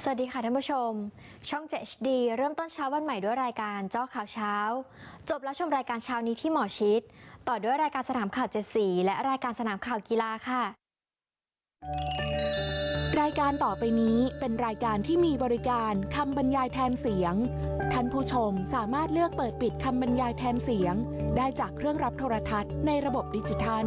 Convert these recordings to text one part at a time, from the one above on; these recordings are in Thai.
สวัสดีค่ะท่านผู้ชม ช่อง 7HD เริ่มต้นเช้าวันใหม่ด้วยรายการเจ้าข่าวเช้า จบแล้วชมรายการเช้านี้ที่หมอชิด ต่อด้วยรายการสนามข่าวเจ็ดสีและรายการสนามข่าวกีฬาค่ะ รายการต่อไปนี้เป็นรายการที่มีบริการคำบรรยายแทนเสียง ท่านผู้ชมสามารถเลือกเปิดปิดคำบรรยายแทนเสียง ได้จากเครื่องรับโทรทัศน์ในระบบดิจิทัล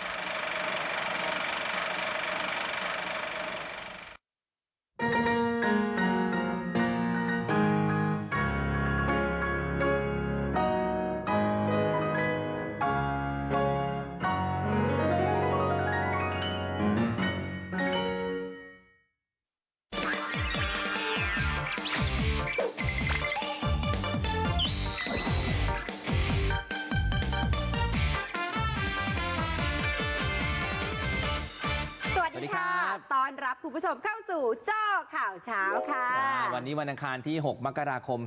ต้อนรับคุณผู้ชมเข้าสู่เจ้าข่าวเช้าค่ะอ่าวันนี้วันอังคารที่ 6 มกราคม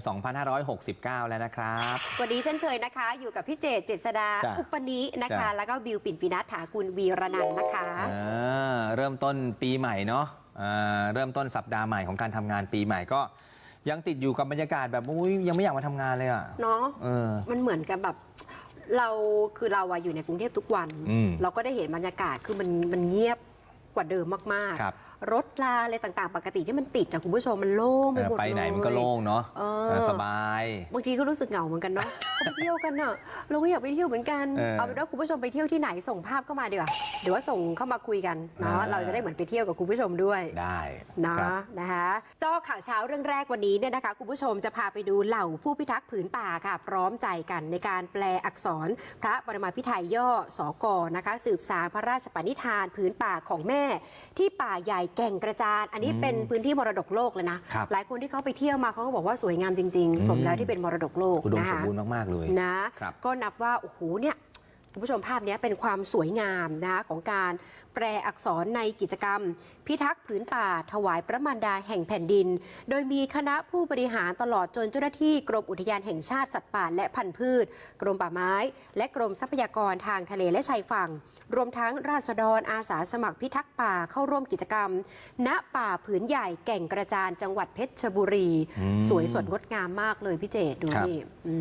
2569 แล้วนะครับ วันนี้เช่นเคยนะคะ อยู่กับพี่เจตเจษดาจ้ะอุปนินะคะ จ้ะ แล้วก็บิวปิ่นปินัทถากุลวีรนันท์นะคะ อ่าเริ่มต้นปีใหม่เนาะอ่าเริ่มต้นสัปดาห์ใหม่ของการทำงานปีใหม่ก็ ยังติดอยู่กับบรรยากาศแบบอุ้ยยังไม่อยากมาทำงานเลยอะเนาะ เออ มันเหมือนกับแบบเราคือเราอะอยู่ในกรุงเทพทุกวัน อืมเราก็ได้เห็นบรรยากาศคือมันมันเงียบ กว่าเดิมมากครับ ๆ รถลาอะไรต่างๆ ปกติที่มันติดอะคุณผู้ชมมันโล่งไปเออหมดไปไหนเลยมันก็โล่งเนาะเออ เออสบาย บางทีก็รู้สึกเหงาเหมือนกันเนาะ เขาไปเที่ยวกันเนอะเราก็อยากไปเที่ยวเหมือนกันเออเอาเป็นว่าคุณผู้ชมไปเที่ยวที่ไหนส่งภาพเข้ามาดีกว่าเดี๋ยวว่าส่งเข้ามาคุยกันเนาะอ่า เราจะได้เหมือนไปเที่ยวกับคุณผู้ชมด้วยได้นะครับ นะคะเจ้า ข่าวเช้าเรื่องแรกวันนี้เนี่ยนะคะคุณผู้ชมจะพาไปดูเหล่าผู้พิทักษ์ผืนป่าค่ะ พร้อมใจกันในการแปลอักษร พระปรมาภิไธยย่อสอกอนะคะ สืบสารพระราชปณิธานผืนป่าของแม่ ที่ป่าใหญ่แก่งกระจานอันนี้อืมเป็นพื้นที่มรดกโลกเลยนะ ครับหลายคนที่เขาไปเที่ยวมาเขาก็บอกว่าสวยงามจริงอืม ๆ สมแล้วที่เป็นมรดกโลกอุดมนะสมคะบูรณ์มาก ๆ เลย นะครับ ก็นับว่าโอ้โหเนี่ยคุณผู้ชมภาพเนี้ยเป็นความสวยงามนะของการ แปลอักษรในกิจกรรม พิทักษ์ผืนป่า ถวายพระมารดาแห่งแผ่นดิน โดยมีคณะผู้บริหารตลอดจนเจ้าหน้าที่กรมอุทยานแห่งชาติสัตว์ป่าและพันธุ์พืช กรมป่าไม้ และกรมทรัพยากรทางทะเลและชายฝั่ง รวมทั้งราษฎรอาสาสมัครพิทักษ์ป่าเข้าร่วมกิจกรรม ณป่าผืนใหญ่แก่งกระจานจังหวัดเพชรบุรีอืมสวยสดงดงามมากเลยพี่เจดดูครับนี่อื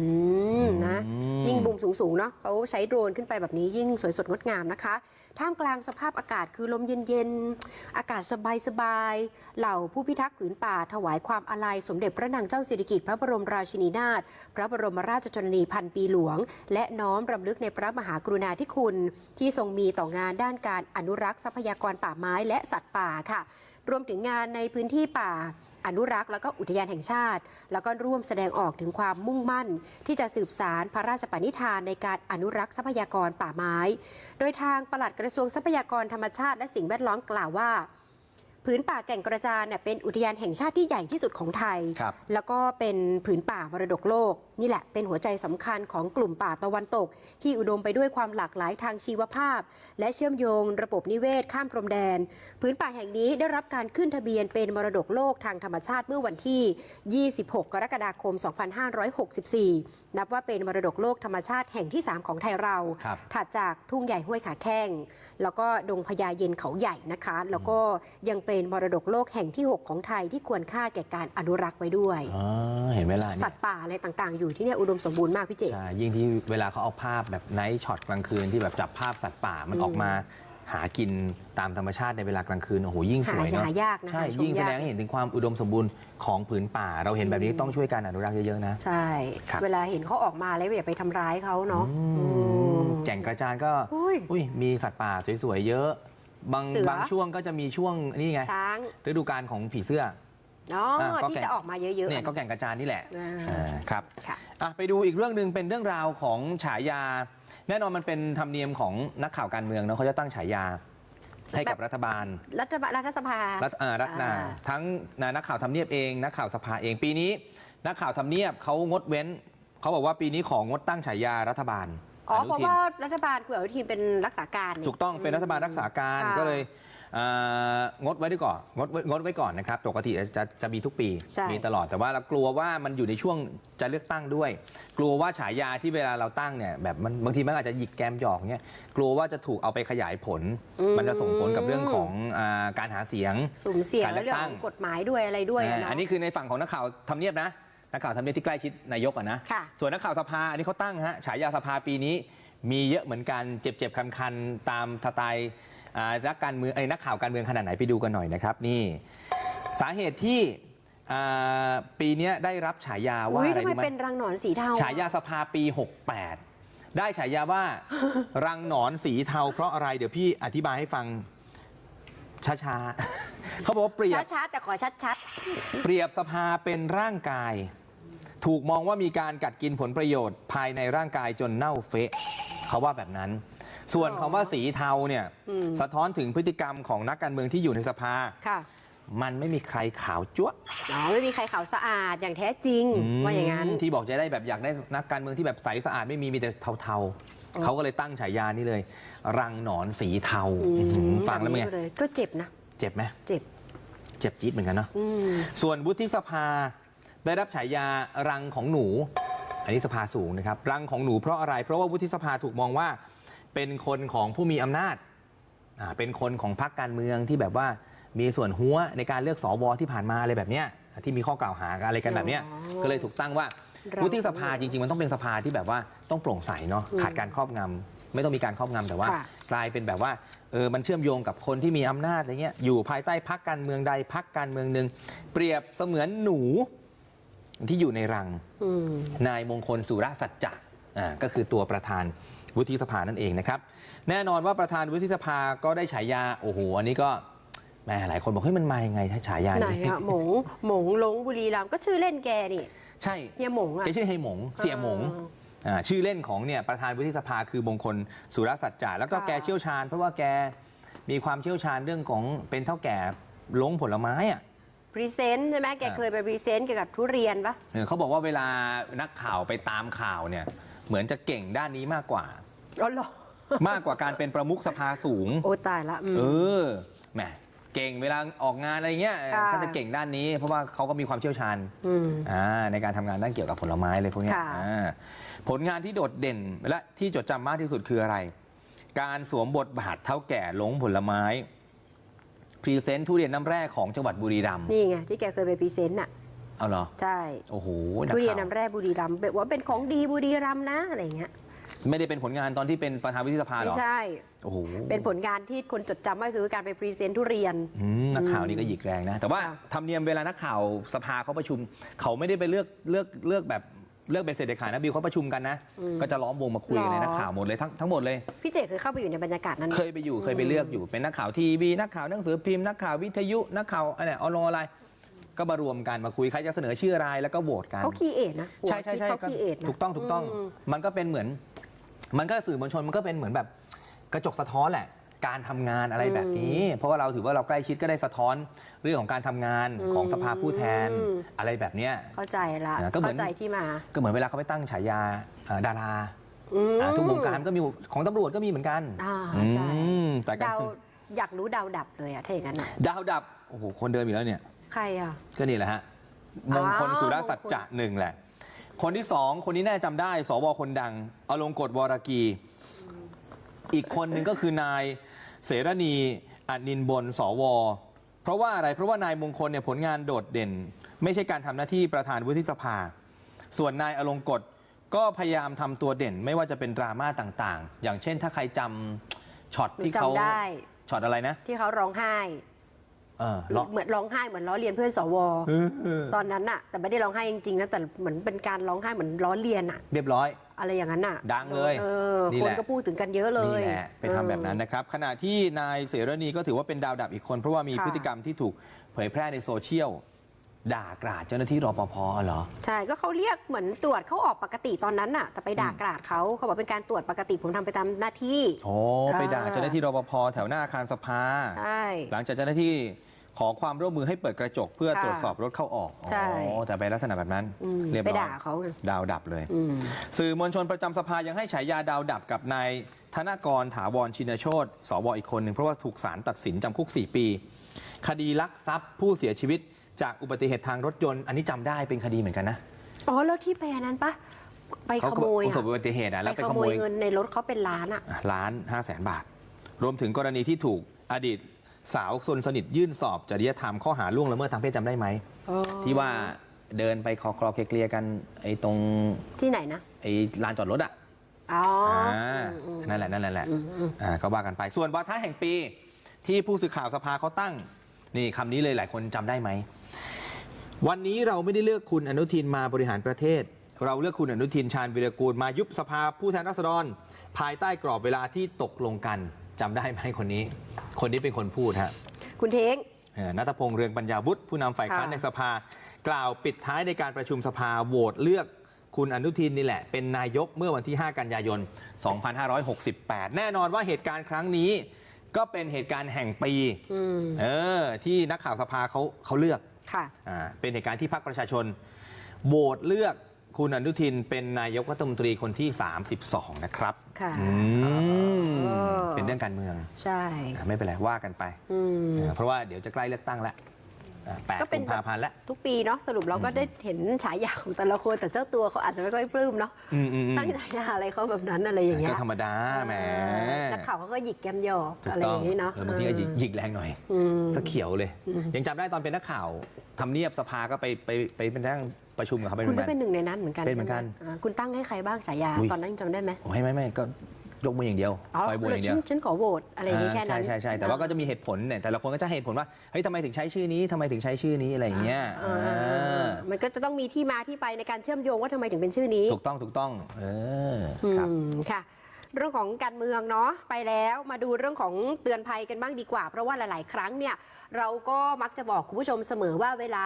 มนะอืมยิ่งมุมสูงๆเนาะเขาใช้โดรนขึ้นไปแบบนี้ยิ่งสวยสดงดงามนะคะ ท่ามกลางสภาพอากาศคือลมเย็นๆ อากาศสบายๆ เหล่าผู้พิทักษ์ผืนป่าถวายความอาลัยสมเด็จพระนางเจ้าสิริกิติ์พระบรมราชินีนาถพระบรมราชชนนีพันปีหลวง และน้อมรำลึกในพระมหากรุณาธิคุณ ที่ทรงมีต่องานด้านการอนุรักษ์ทรัพยากรป่าไม้และสัตว์ป่าค่ะ รวมถึงงานในพื้นที่ป่า อนุรักษ์แล้วก็อุทยานแห่งชาติ แล้วก็ร่วมแสดงออกถึงความมุ่งมั่น ที่จะสืบสารพระราชปณิธานในการอนุรักษ์ทรัพยากรป่าไม้ โดยทางปลัดกระทรวงทรัพยากรธรรมชาติและสิ่งแวดล้อมกล่าวว่า ผืนป่าแก่งกระจานเนี่ยเป็นอุทยานแห่งชาติที่ใหญ่ที่สุดของไทย ครับแล้วก็เป็นผืนป่ามรดกโลก นี่แหละเป็นหัวใจสำคัญของกลุ่มป่าตะวันตก ที่อุดมไปด้วยความหลากหลายทางชีวภาพ และเชื่อมโยงระบบนิเวศข้ามพรมแดนผืนป่าแห่งนี้ได้รับการขึ้นทะเบียนเป็นมรดกโลกทางธรรมชาติเมื่อวันที่ 26 กรกฎาคม 2564 นับว่าเป็นมรดกโลกธรรมชาติแห่งที่ 3 ของไทยเรา ครับ ถัดจากทุ่งใหญ่ห้วยขาแข้ง แล้วก็ดงพญาเย็นเขาใหญ่นะคะ แล้วก็ยังเป็นมรดกโลกแห่งที่ 6 ของไทยที่ควรค่าแก่การอนุรักษ์ไว้ด้วยอ๋อเห็นไหมล่ะสัเนี่ตยว์ป่าอะไรต่างๆ อยู่ที่เนี่ยอุดมสมบูรณ์มากพี่เจใช่ยิ่งที่เวลาเขาเอาภาพแบบไนท์ช็อตกลางคืนที่แบบจับภาพสัตว์ป่ามันออกมา หากินตามธรรมชาติในเวลากลางคืนโอ้โหยิ่งสหาวยเนาะหายากนะใช่หาชมยิ่งแสดงยาก ให้เห็นถึงความอุดมสมบูรณ์ของผืนป่า เราเห็นแบบนี้ต้องช่วยกันอนุรักษ์เยอะๆนะ ใช่ ครับ เวลาเห็นเขาออกมาแล้วอย่าไปทำร้ายเขาเนาะอืมอืมแก่งกระจานก็อุ้ย อุ้ยมีสัตว์ป่าสวยๆเยอะ บางเสือ บางช่วงก็จะมีช่วงนี่ไงช้างฤดูกาลของผีเสื้อ เนาะอะก็ที่แก่งจะออกมาเยอะๆเนี่ยก็แก่งกระจานนี่แหละอ่าอ่าครับ ค่ะ อะไปดูอีกเรื่องหนึ่งเป็นเรื่องราวของฉายา แน่นอนมันเป็นธรรมเนียมของนักข่าวการเมืองเนาะเขาจะตั้งฉายาให้กับรัฐบาล รัฐบาลรัฐสภารัฐอ่ารัฐนาอ่าทั้งนักข่าวทำเนียบเองนักข่าวสภาเองปีนี้ นักข่าวทำเนียบเขางดเว้นเขาบอกว่าปีนี้ของงดตั้งฉายารัฐบาลอ๋อนุเพราะทินว่ารัฐบาลคุณอนุทินเป็นรักษาการนี่ถูกต้องเป็นรัฐบาลรักษาการค่ะก็เลยเอ่อ งดไว้ด้วยก่อนงดไว้งดไว้ก่อนนะครับ ปกติจะจะมีทุกปี ใช่ มีตลอดแต่ว่าเรากลัวว่ามันอยู่ในช่วงจะเลือกตั้งด้วย กลัวว่าฉายาที่เวลาเราตั้งเนี่ยแบบมันบางทีมันอาจจะหยิกแกมหยอกเนี่ยกลัวว่าจะถูกเอาไปขยายผล มันจะส่งผลกับเรื่องของอาการหาเสียง สุ่มเสี่ยงการเลืและอกเรื่องตั้ของงกฎหมายด้วยอะไรด้วยะอ่าเนาะอันนี้คือในฝั่งของนักข่าวทำเนียบนะ นักข่าวทำเนียบที่ใกล้ชิดนายกอะนะ ค่ะ ส่วนนักข่าวสภา อันนี้เขาตั้งฮะ ฉายาสภาปีนี้ มีเยอะเหมือนกัน เจ็บๆคันๆ ตามสไตล์ อ่านักการเมืองไอ้ยนักข่าวการเมืองขนาดไหนไปดูกันหน่อยนะครับนี่ สาเหตุที่อ่าปีเนี้ยได้รับฉายาว่าอุ้ยอะไรทำไมรู้ไหมเป็นรังหนอนสีเทาฉายาสภาปี 68 ได้ฉายาว่า รังหนอนสีเทา เพราะอะไรเดี๋ยวพี่อธิบายให้ฟังช้าๆ เขาบอกว่าเปรียบ ช้าๆแต่ขอชัดเปรียบสภาเป็นร่างกาย ถูกมองว่ามีการกัดกินผลประโยชน์ภายในร่างกายจนเน่าเฟะ เขาว่าแบบนั้น ส่วนคำว่าสีเทาเนี่ยสะท้อนถึงพฤติกรรมของนักการเมืองที่อยู่ในสภาๆค่ะมันไม่มีใครขาวจั๊วะอ๋อไม่มีใครขาวสะอาดอย่างแท้จริงว่าอย่างนั้น ที่บอกจะได้แบบอยากได้นักการเมืองที่แบบใสสะอาดไม่มีมีแต่เทาๆ เขาก็เลยตั้งฉายานี่เลย รังหนอนสีเทาอืมอื้อหือฟังแล้วเป็นไงแบบนี้เลยก็เจ็บนะ เจ็บไหมเจ็บ เจ็บจี๊ดเหมือนกันเนาะอืมส่วนวุฒิสภา ได้รับฉายารังของหนู อันนี้สภาสูงนะครับ รังของหนูเพราะอะไร เพราะว่าวุฒิสภาถูกมองว่า เป็นคนของผู้มีอำนาจอ่าเป็นคนของพรรคการเมืองที่แบบว่ามีส่วนหัวในการเลือกสวที่ผ่านมาอะไรแบบเนี้ยที่มีข้อกล่าวหาอะไรกันแบบเนี้ยอ๋อก็เลยถูกตั้งว่ารังวุฒิสภาจริง ๆ มันต้องเป็นสภาที่แบบว่าต้องโปร่งใสเนาะอืมขาดการครอบงำไม่ต้องมีการครอบงำแต่ว่า ค่ะ กลายเป็นแบบว่าเออมันเชื่อมโยงกับคนที่มีอำนาจอะไรเงี้ยอยู่ภายใต้พักการเมืองใดพักการเมืองหนึ่งเปรียบเสมือนหนูที่อยู่ในรัง อืม นายมงคลสุรสัจจะอ่าก็คือตัวประธาน วุฒิสภานั่นเองนะครับ แน่นอนว่าประธานวุฒิสภาก็ได้ฉายาโอ้โหอันนี้ก็แหม่หลายคนบอกเฮ้ยมันมายังไงถ้าฉายาไหนนี้อะหมงหมงลงบุรีรัมย์ก็ชื่อเล่นแกนี่ใช่เฮียหมงอะ แกชื่อเฮยหมง เสียหมงอ่าชื่อเล่นของเนี่ยประธานวุฒิสภาคือมงคลสุรสัจจะแล้วก็ค่ะ แกเชี่ยวชาญ เพราะว่าแกมีความเชี่ยวชาญเรื่องของเป็นเท่าแก่ลงผลไม้อะ พรีเซนต์ใช่ไหมแกอ่า เคยไปพรีเซนต์เกี่ยวกับทุเรียนปะ เออเขาบอกว่าเวลานักข่าวไปตามข่าวเนี่ย เหมือนจะเก่งด้านนี้มากกว่า อ๋อเหรอมากกว่าการเป็นประมุขสภาสูง โอ้ตายละอืม เออแหมเก่งเวลาออกงานอะไรเงี้ยค่ะก็จะเก่งด้านนี้ เพราะว่าเขาก็มีความเชี่ยวชาญอืมอ่าในการทำงานด้านเกี่ยวกับผลไม้เลยพวกเนี้ยค่ะ อ่าผลงานที่โดดเด่นและที่จดจำมากที่สุดคืออะไร การสวมบทบาทเท่าแก่หลงผลไม้พรีเซนต์ทุเรียนน้ำแร่ของจังหวัดบุรีรัมย์ นี่ไงที่แกเคยไปพรีเซนต์น่ะ เอาเหรอ ใช่โอ้โหทุเรียนข่าวน้ำแร่บุรีรัมย์แบบว่าเป็นของดีบุรีรัมย์นะอะไรเงี้ยไม่ได้เป็นผลงานตอนที่เป็นประธานวุฒิสภาเหรไม่อ ใช่ โอ้โหเป็นผลงานที่คนจดจำมากที่สุดคือการไปพรีเซนต์ทุเรียน อืมนักข่าวนี่ก็หยิกแรงนะ แต่ว่าค่ะ ธรรมเนียมเวลานักข่าวสภาเขาประชุม เขาไม่ได้ไปเลือกเลือกเลือกแบบเลือกเป็นเศรษฐขาดนะบิวเขาประชุมกันนะ ก็จะล้อมวงมาคุยกันในหรอนักข่าวหมดเลยทั้งทั้งหมดเลย พี่เจเคยเข้าไปอยู่ในบรรยากาศนั้นไหม เคยไปอยู่เคยไปเลือกอยู่เป็นนักข่าวทีวีนักข่าวหนังสือพิมพ์นักข่าววิทยุนักข่าวอะไรออนไลน์ ก็มารวมกันมาคุยใครจะเสนอชื่อรายแล้วก็โหวตกันเขาคีเอทนะหัวใช่ใช่ใช่เขาก็คีเอทนะถูกต้องถูกต้องมมันก็เป็นเหมือน มันก็สื่อมวลชนมันก็เป็นเหมือนแบบกระจกสะท้อนแหละการทำงานอะไรแบบนี้ เพราะว่าเราถือว่าเราใกล้ชิดก็ได้สะท้อนเรื่องของการทำงานของสภาผู้แทนอืมอะไรแบบเนี้ยเข้าใจละอ่าก็เหมือนเข้าใจที่มา ก็เหมือนเวลาเขาไปตั้งฉายาอ่าดาราอืมอ่าทุกวงการก็มีของตำรวจก็มีเหมือนกันอ่าใช่อืมแต่การดาวอยากรู้ดาวดับเลยอะถ้าอย่างนั้นอะดาวดับโอ้โหคนเดิมอีกแล้วเนี่ย ใครอะก็นี่แหละฮะมงคลอ้าวสุรสัจจะหนึ่งแหละ คนที่สองคนนี้แน่จำได้ สวคนดังอลงกฎวรกี อีกคนหนึ่งก็คือนายเสรณีอนินบนสว เพราะว่าอะไรเพราะว่านายมงคลเนี่ยผลงานโดดเด่น ไม่ใช่การทำหน้าที่ประธานวุฒิสภา ส่วนนายอลงกฎก็พยายามทำตัวเด่น ไม่ว่าจะเป็นดราม่าต่างๆ อย่างเช่นถ้าใครจำช็อตหนูที่เขาจำได้ ช็อตอะไรนะ ที่เขาร้องไห้ เออล็อกเหมือนร้องไห้เหมือนล้อเลียนเพื่อนสวเออเออตอนนั้นอะแต่ไม่ได้ร้องไห้จริงๆนะแต่เหมือนเป็นการร้องไห้เหมือนล้อเลียนอะเรียบร้อย อะไรอย่างนั้นอะดังเลยเออนี่คแหนละ ก็พูดถึงกันเยอะเลย นี่แหละไปทำแบบนั้นนะครับ ขณะที่นายเสรณีก็ถือว่าเป็นดาวดับอีกคน เพราะว่ามีค่ะ พฤติกรรมที่ถูกเผยแพร่ในโซเชียล ด่ากราดเจ้าหน้าที่รปภเหรอ ใช่ก็เขาเรียกเหมือนตรวจเขาออกปกติตอนนั้นน่ะ แต่ไปด่ากราดเขาเขาบอกเป็นการตรวจปกติผมทำไปตามหน้าที่ โอ้ไปด่าอ่าเจ้าหน้าที่รปภแถวหน้าอาคารสภา ใช่ หลังจากเจ้าหน้าที่ขอความร่วมมือให้เปิดกระจกเพื่อค่ะตรวจสอบรถเข้าออกใช่อ๋อแต่ไปลักษณะแบบนั้น อืมเรียบไปร้อยด่าเขาไง ดาวดับเลย อืม สื่อมวลชนประจำสภายังให้ฉายาดาวดับกับนายธนกรถาวรชินโชตสวอีกคนหนึ่งเพราะว่าถูกศาลตัดสินจำคุก 4 ปี คดีลักทรัพย์ผู้เสียชีวิต จากอุบัติเหตุทางรถยนต์ อันนี้จำได้เป็นคดีเหมือนกันนะอ๋อแล้วที่ไปอันนั้นปะไปเขาขโมยประสอะบอุบัติเหตุอะไปแล้วไปขขโมโมยยเงินในรถเขาเป็นล้านอะล้านห้าแสนบาท รวมถึงกรณีที่ถูกอดีตสาวซนสนิทยื่นสอบจริยธรรมข้อหาล่วงละเมิดทางเพศจำได้ไหม ที่ว่าเดินไปคอคลอเคลียร์กันไอ้ตรงที่ไหนนะ ไอ้ลานจอดรถอะ อ๋อออ่าอืม นั่นแหละ นั่นแหละแหละอืมอืมอ่า ก็ว่ากันไป ส่วนวาทะแห่งปี ที่ผู้สื่อข่าวสภาเขาตั้ง นี่คำนี้เลยหลายคนจำได้ไหม วันนี้เราไม่ได้เลือกคุณอนุทินมาบริหารประเทศ เราเลือกคุณอนุทินชาญวิรกูลมายุบสภาผู้แทนราษฎร ภายใต้กรอบเวลาที่ตกลงกันจำได้ไหมคนนี้ คนนี้เป็นคนพูดฮะคุณเท้งเอ่อนัทพงษ์เรืองปัญญาวุฒิผู้นำฝ่ายค้านค่ะในสภา กล่าวปิดท้ายในการประชุมสภาโหวตเลือกคุณอนุทินนี่แหละ เป็นนายกเมื่อวันที่ 5 กันยายน 2568 แน่นอนว่าเหตุการณ์ครั้งนี้ ก็เป็นเหตุการณ์แห่งปีอืมเออที่นักข่าวสภาเขาเขาเลือก ค่ะอ่าเป็นเหตุการณ์ที่พรรคประชาชนโหวตเลือกคุณอนุทินเป็นนายกรัฐมนตรีคนที่ 32 นะครับค่ะ อืมเออ เป็นเรื่องการเมืองใช่ อะไม่เป็นไรว่ากันไปอืมเออเพราะว่าเดี๋ยวจะใกล้เลือกตั้งแล้ว อะแปดก็เป็นกุมภาพันธ์แล้ว ทุกปีเนาะสรุปเราก็ได้เห็นฉายาของแต่ละคนแต่เจ้าตัวเขาอาจจะไม่ค่อยปลื้มเนาะอืมอืมอืมตั้งฉายาอะไรเขาแบบนั้นอะไรอย่างเงี้ยก็ธรรมดาแหมนักข่าวเขาก็หยิกแกมหยอกถูกอะไรต้อองย่างนี้เนาะเออบางทีก็หยิกหยิกแรงหน่อย อืมสะเขียวเลย ยังจำได้ตอนเป็นนักข่าวทำเนียบสภาก็ไปไปไปไปนั่งประชุมกับเขาไปเหคุมืณอนก็กันเป็นหนึ่งในนั้นเหมือนกันเป็นเหมือนกันใช่ไอ่าคุณตั้งให้ใครบ้างฉายา อุ๊ยตอนนั้นจำได้ไหม โอ้ยไม่ไม่ก็ ยกมืออย่างเดียวอ๋อคอยโหวตอย่างเดีฉัยนวฉันขอโหวตอะไรอย่างนี้แค่อ่านั้ใช่นใช่ใช่แต่ว่าก็จะมีเหตุผลเนี่ยแต่ละคนก็จะให้เหตุผลว่าเฮ้ยทำไมถึงใช้ชื่อนี้ทำไมถึงใช้ชื่อนี้อะไรอย่างเงี้ยอ่าอ่ามันก็จะต้องมีที่มาที่ไปในการเชื่อมโยงว่าทำไมถึงเป็นชื่อนี้ ถูกต้องถูกต้องเอออืครับมค่ะเรื่องของการเมืองเนาะไปแล้วมาดูเรื่องของเตือนภัยกันบ้างดีกว่า เพราะว่าหลาย ๆ ครั้งเนี่ยเราก็มักจะบอกคุณผู้ชมเสมอว่าเวลา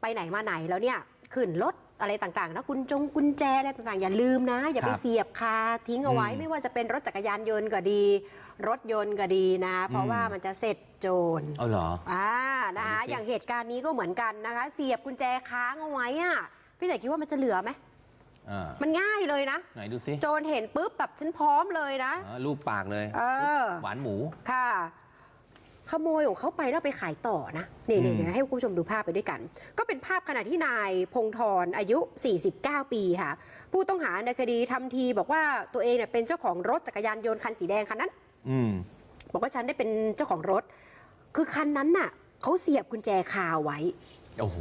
ไปไหนมาไหนแล้วเนี่ยขึ้นรถ อะไรต่างๆนะกุญจงกุญแจอะไรต่างๆ อย่าลืมนะ อย่าไปครับเสียบคาทิ้งเอาไว้อืมไม่ว่าจะเป็นรถจักรยานยนต์ก็ดี รถยนต์ก็ดีนะ เพราะอืมว่ามันจะเสร็จโจรเอาเหรออ่านะคะอันนี้สิอย่างเหตุการณ์นี้ก็เหมือนกันนะคะ เสียบกุญแจค้างเอาไว้อะพี่ใส่คิดว่ามันจะเหลือไหมอ่ามันง่ายเลยนะ ไหนดูสิ โจรเห็นปุ๊บแบบฉันพร้อมเลยนะอ่ารูปปากเลย เออ หวานหมู ค่ะ ขโมยของเขาไปแล้วไปขายต่อนะนี่อืนี่มเดี๋ยวให้คุณผู้ชมดูภาพไปด้วยกัน ก็เป็นภาพขณะที่นายพงธรอายุ 49 ปีค่ะ ผู้ต้องหาในคดีทำทีบอกว่าตัวเองเนี่ยเป็นเจ้าของรถจักรยานยนต์คันสีแดงคันนั้นอืมบอกว่าฉันได้เป็นเจ้าของรถ คือคันนั้นน่ะเขาเสียบกุญแจคาไว้ โอ้โห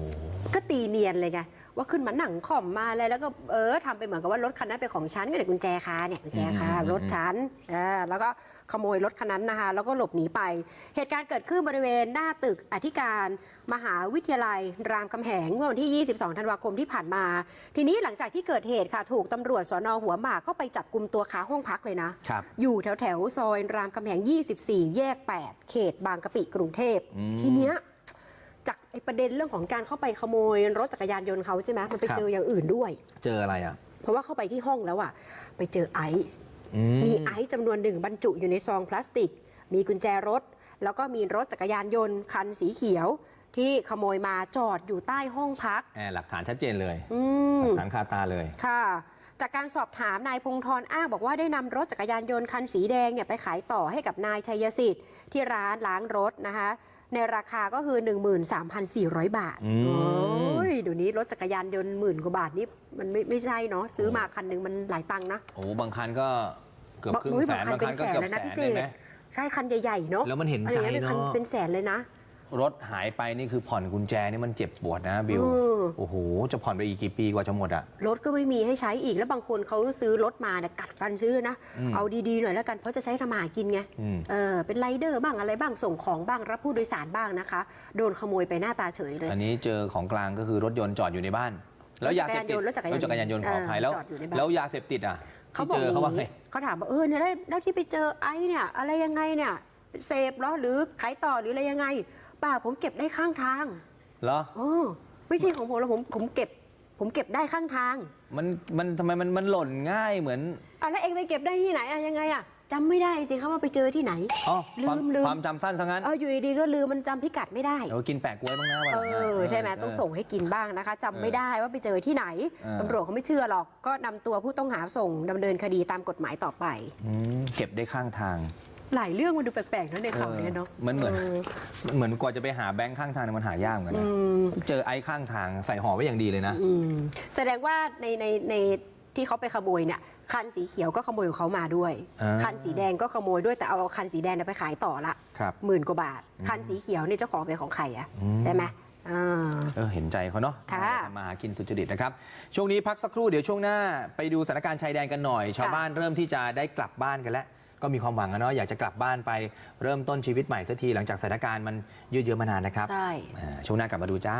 ก็ตีเนียนเลยไง ว่าขึ้นมาหนังข่อมมาอะไรแล้วก็เออทำไปเหมือนกับว่ารถคันนั้นเป็นของฉันก็เดี๋ยวกุญแจคาเนี่ยกุญแจคาอืมอืมรถฉันเออแล้วก็ขโมยรถคันนั้นนะคะแล้วก็หลบหนีไป เหตุการณ์เกิดขึ้นบริเวณหน้าตึกอธิการมหาวิทยาลัย รามคำแหงเมื่อวันที่ 22 ธันวาคมที่ผ่านมา ทีนี้หลังจากที่เกิดเหตุค่ะถูกตำรวจสอนอหัวหมากเข้าไปจับกลุ่มตัวคาห้องพักเลยนะ ครับ อยู่แถวแถวๆซอยรามคำแหง 24 แยก 8 เขตบางกะปิกรุงเทพ อืม ทีเนี้ยจากไอ้ ประเด็นเรื่องของการเข้าไปขโมยรถจักรยานยนต์เขาใช่ไหมมันไปครับเจออย่างอื่นด้วย เจออะไรอะ เพราะว่าเข้าไปที่ห้องแล้วอะ ไปเจอไอซ์อืมีไอซ์จำนวนหนึ่งบรรจุอยู่ในซองพลาสติก มีกุญแจรถ แล้วก็มีรถจักรยานยนต์คันสีเขียวที่ขโมยมาจอดอยู่ใต้ห้องพักแอบหลักฐานชัดเจนเลยอืหมลักฐานคาตาเลยค่ะจากการสอบถามนายพงธรอ้างบอกว่าได้นำรถจักรยานยนต์คันสีแดงเนี่ยไปขายต่อให้กับนายชัยสิทธิ์ที่ร้านล้างรถนะคะ ในราคาก็คือ 13,400 บาทอืมโอ้ยเดี๋ยวนี้รถจักรยานยนต์หมื่นกว่าบาทนี่มันไม่ไม่ใช่เนาะซื้อมาคันหนึ่งมันหลายตังค์นะ โอ้บางคันก็เกือบครึ่งโอ้ยแสนบางคันบางคันก็เกือบเป็นแสนเลยนะพี่แสเจนดได้ไหมใช่คันใหญ่ๆเนาะแล้วมันเห็นอะไรใจอย่างเงี้ยเป็นคันเนาะเป็นแสนเลยนะ รถหายไปนี่คือผ่อนกุญแจนี่มันเจ็บปวดนะบิว อืม โอ้โห จะผ่อนไปอีกกี่ปีกว่าจะหมดอะ รถก็ไม่มีให้ใช้อีกแล้วบางคนเขาซื้อรถมาเนี่ยกัดฟันซื้อเลยนะ อืมเอาดีๆหน่อยแล้วกันเพราะจะใช้ทำมาหากินไงอืม เออเป็นไรเดอร์บ้างอะไรบ้างส่งของบ้างรับผู้โดยสารบ้างนะคะ โดนขโมยไปหน้าตาเฉยเลย อันนี้เจอของกลางก็คือรถยนต์จอดอยู่ในบ้าน แล้วยาเสพติดรถจักรยานยนต์รถจักรยานยนต์ขออภัยแล้ว เออจอดอยู่ในบ้าน แล้วยาเสพติดอะเขาที่บอเจกอเขาว่าอย่างไง นี้เขาถามว่าเออเนี่ยแล้วแล้วที่ไปเจอไอ้เนี่ย อะไรยังไงเนี่ยเสพเหรอหรือขายต่อหรืออะไรยังไง ป่าผมเก็บได้ข้างทางเหรอโอ้ไม่ใช่ของผมแล้วผมผมเก็บ ผมเก็บได้ข้างทางมันมันทำไมมันมันหล่นง่ายเหมือนอะแล้วเองไปเก็บได้ที่ไหนอะยังไงอะจำไม่ได้สิครับว่าไปเจอที่ไหน อ๋อความลืมลืม ความจำสั้นซะงั้นเอออยู่ดีๆก็ลืมมันจำพิกัดไม่ได้ เดี๋ยวกินแปะกล้วยบ้างนะวันเอหลังนะ อใช่ไหมเต้องส่งให้กินบ้างนะคะจำไม่ได้ว่าไปเจอที่ไหนเออ ตำรวจเขาไม่เชื่อหรอกก็นำตัวผู้ต้องหาส่งดำเนินคดีตามกฎหมายต่อไป อืมเก็บได้ข้างทาง หลายเรื่องมันดูแปลกๆนะในข่าวเนี้ยเนาะเออมันเหมือนอเหมือนกว่าจะไปหาแบงค์ข้างทางเนี่ยมันหายากเหมือนกันอืนะมเจอไอ้ข้างทางใส่ห่อไว้อย่างดีเลยนะ อืมแสดงว่าในในในที่เขาไปขโมยเนี่ยคันสีเขียวก็ขโมยของเขามาด้วย อ่าคันสีแดงก็ขโมยด้วยแต่เอาคันสีแดงเนี่ยไปขายต่อละครับหมื่นกว่าบาท คันสีเขียวเนี่ยเจ้าของเป็นของใครอะอืม ได้ไหมอ่า เออเห็นใจเขาเนาะค่ะทำมาหากินสุจริตนะครับ ช่วงนี้พักสักครู่เดี๋ยวช่วงหน้าไปดูสถานการณ์ชายแดนกันหน่อย ชาวค่ะบ้านเริ่มที่จะได้กลับบ้านกันแล้ว ก็มีความหวังอะเนาะอยากจะกลับบ้านไปเริ่มต้นชีวิตใหม่สักทีหลังจากสถานการณ์มันยืดเยื้อมานานนะครับใช่ อ่าช่วงหน้ากลับมาดูจ้า